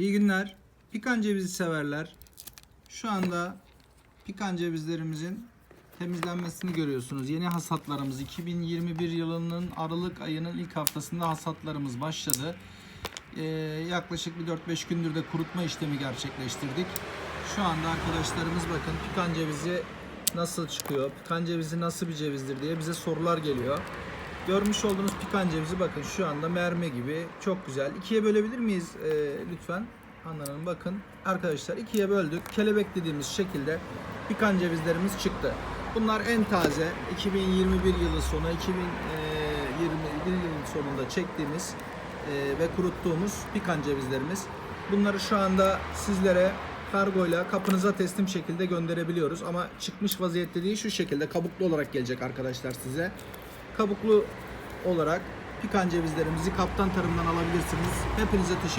İyi günler. Pikan cevizi severler. Şu anda pikan cevizlerimizin temizlenmesini görüyorsunuz. Yeni hasatlarımız 2021 yılının Aralık ayının ilk haftasında hasatlarımız başladı. Ee, yaklaşık bir 4-5 gündür de kurutma işlemi gerçekleştirdik. Şu anda arkadaşlarımız bakın pikan cevizi nasıl çıkıyor, pikan cevizi nasıl bir cevizdir diye bize sorular geliyor. Görmüş olduğunuz pikan cevizi bakın şu anda merme gibi çok güzel. İkiye bölebilir miyiz e, lütfen? Handan Hanım bakın. Arkadaşlar ikiye böldük. Kelebek dediğimiz şekilde pikan cevizlerimiz çıktı. Bunlar en taze 2021 yılı sonu 2021 yılın sonunda çektiğimiz e, ve kuruttuğumuz pikan cevizlerimiz. Bunları şu anda sizlere kargoyla kapınıza teslim şekilde gönderebiliyoruz ama çıkmış vaziyette değil şu şekilde kabuklu olarak gelecek arkadaşlar size. Kabuklu olarak pikan cevizlerimizi kaptan tarımdan alabilirsiniz. Hepinize teşekkür